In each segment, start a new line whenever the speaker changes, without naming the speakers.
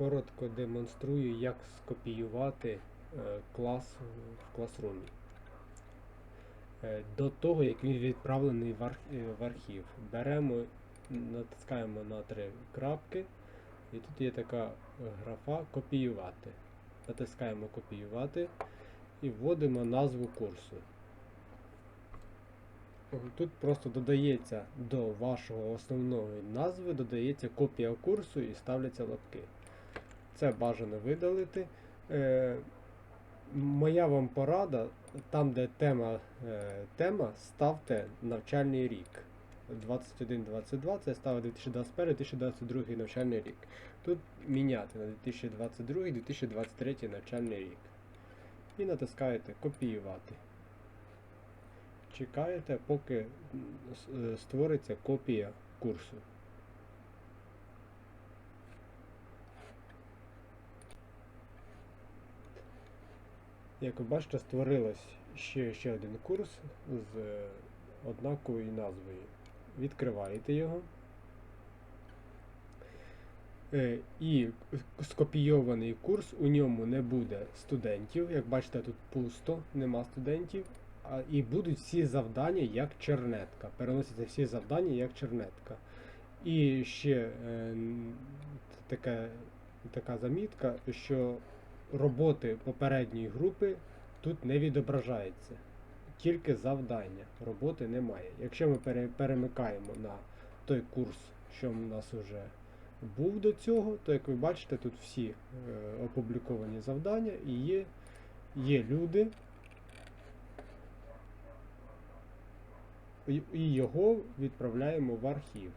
коротко демонструю, як скопіювати е, клас в класрумі. Е, До того, як він відправлений е, в архів. Беремо, натискаємо на три крапки, і тут є така графа копіювати. Натискаємо копіювати і вводимо назву курсу. Тут просто додається до вашого основної назви, додається копія курсу і ставляться лапки. Це бажано видалити. Е, моя вам порада, там, де тема, е, тема ставте навчальний рік. 21-22 це ставить 2021-2022 навчальний рік. Тут міняти на 2022-2023 навчальний рік. І натискаєте копіювати. Чекаєте, поки е, створиться копія курсу. Як ви бачите, створилось ще, ще один курс з однаковою назвою. Відкриваєте його. Е, І скопійований курс, у ньому не буде студентів. Як бачите, тут пусто, нема студентів. А, і будуть всі завдання як чернетка. Переносяться всі завдання як чернетка. І ще е, таке, така замітка, що роботи попередньої групи тут не відображається. Тільки завдання. Роботи немає. Якщо ми перемикаємо на той курс, що в нас вже був до цього, то як ви бачите, тут всі е, опубліковані завдання і є, є люди, і- його відправляємо в архів.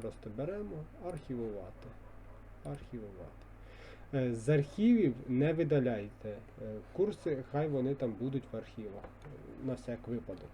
Просто беремо архівувати. Архівувати. Е, З архівів не видаляйте е, курси, хай вони там будуть в архівах. На всяк випадок.